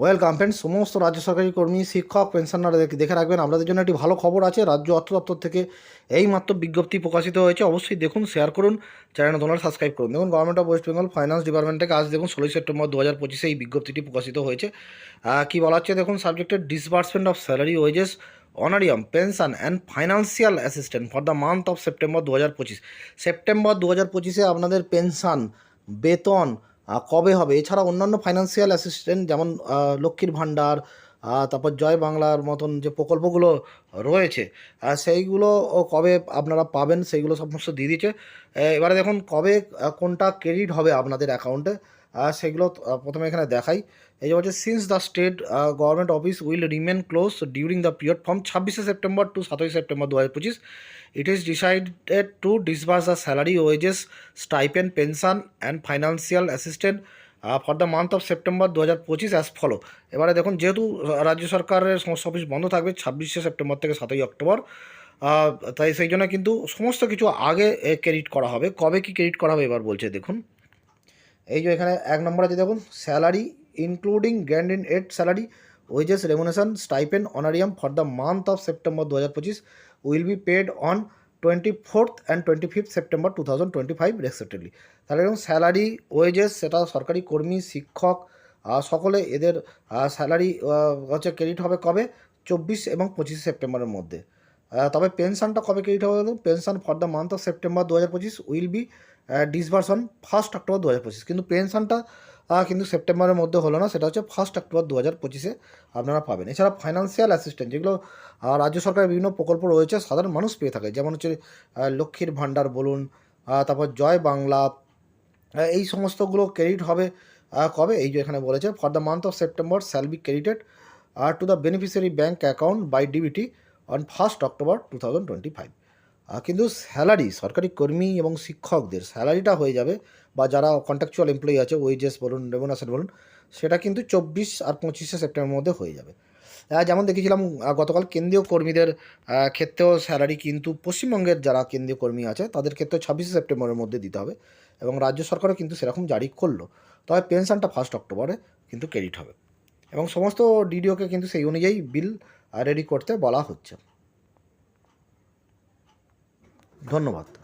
Welcome friend সমস্ত রাজ্য সরকারি কর্মী, শিক্ষক পেনশনার দেখে রাখবেন। আপনাদের জন্য একটি ভালো খবর আছে। রাজ্য অর্থ দপ্তর থেকে এই মাত্র বিজ্ঞপ্তি প্রকাশিত হয়েছে। অবশ্যই দেখুন শেয়ার করুন চ্যানেল তোমরা সাবস্ক্রাইব করুন। দেখুন government of West Bengal finance department থেকে আজ দেখুন, ষোলোই সেপ্টেম্বর দু হাজার পঁচিশে এই বিজ্ঞপ্তিটি প্রকাশিত হয়েছে। কি বলা হচ্ছে? দেখুন সাবজেক্টের disbursement of salary wages honorarium pension and financial assistant for the month of September দু হাজার পঁচিশ। সেপ্টেম্বর দু হাজার পঁচিশে আপনাদের পেনশন বেতন কবে হবে? এছাড়া অন্যান্য ফাইন্যান্সিয়াল অ্যাসিস্ট্যান্ট যেমন লক্ষ্মীর ভাণ্ডার তারপর জয় বাংলার মতন যে প্রকল্পগুলো রয়েছে সেইগুলো কবে আপনারা পাবেন? সেইগুলো সমস্ত দিয়ে দিচ্ছে এবারে দেখুন কবে কোনটা ক্রেডিট হবে আপনাদের অ্যাকাউন্টে সেগুলো প্রথমে এখানে দেখাই। এই যে হচ্ছে since the state government office will remain close during the period from ছাব্বিশে সেপ্টেম্বর টু সাতই সেপ্টেম্বর দু হাজার পঁচিশ is decided to disburse the salary wages stipend pension and financial assistance uh, for the month of September দু হাজার পঁচিশ as follow এবারে দেখুন যেহেতু রাজ্য সরকারের সমস্ত অফিস বন্ধ থাকবে ছাব্বিশে সেপ্টেম্বর থেকে সাতই অক্টোবর তাই সেই জন্য কিন্তু সমস্ত কিছু আগে ক্রেডিট করা হবে। কবে কি ক্রেডিট করা হবে এবার বলছে দেখুন। এই যে এখানে এক নম্বর আছে দেখুন salary including grant in aid salary wages remuneration stipend honorarium for the month of September দু হাজার পঁচিশ will be paid on twenty fourth and twenty fifth September two thousand twenty five respectively তাহলে এরকম স্যালারি ওয়েজেস সেটা সরকারি কর্মী, শিক্ষক সকলে এদের স্যালারি হচ্ছে ক্রেডিট হবে কবে? চব্বিশ এবং পঁচিশে সেপ্টেম্বরের মধ্যে। তবে পেনশনটা কবে ক্রেডিট হবে pension for the month of September দু হাজার পঁচিশ will be disbursed first October দু হাজার পঁচিশ। কিন্তু পেনশনটা কিন্তু সেপ্টেম্বরের মধ্যে হলো না, সেটা হচ্ছে ফার্স্ট অক্টোবর দু হাজার পঁচিশে আপনারা পাবেন। এছাড়া ফাইন্যান্সিয়াল অ্যাসিস্ট্যান্ট যেগুলো রাজ্য সরকারের বিভিন্ন প্রকল্প রয়েছে, সাধারণ মানুষ পেয়ে থাকে। যেমন হচ্ছে লক্ষ্মীর ভাণ্ডার বলুন তারপর জয় বাংলা এই সমস্তগুলো ক্রেডিট হবে কবে? এই যে এখানে বলেছে for the month of September shall be credited R to the beneficiary bank account by DBT on first October two thousand twenty five কিন্তু স্যালারি সরকারি কর্মী এবং শিক্ষকদের স্যালারিটা হয়ে যাবে বা যারা কন্ট্রাকচুয়াল এমপ্লয়ি আছে ওয়েজেস বলুন রেমুনেশন বলুন, সেটা কিন্তু চব্বিশ আর পঁচিশে সেপ্টেম্বরের মধ্যে হয়ে যাবে। যেমন দেখেছিলাম গতকাল কেন্দ্রীয় কর্মীদের ক্ষেত্রেও স্যালারি কিন্তু পশ্চিমবঙ্গের যারা কেন্দ্রীয় কর্মী আছে, তাদের ক্ষেত্রে ছাব্বিশে সেপ্টেম্বরের মধ্যে দিতে হবে এবং রাজ্য সরকারও কিন্তু সেরকম জারি করল। তবে পেনশনটা ফার্স্ট অক্টোবরে কিন্তু ক্রেডিট হবে। এবং সমস্ত ডিডিওকে কিন্তু সেই অনুযায়ী বিল রেডি করতে বলা হচ্ছে ধন্যবাদ।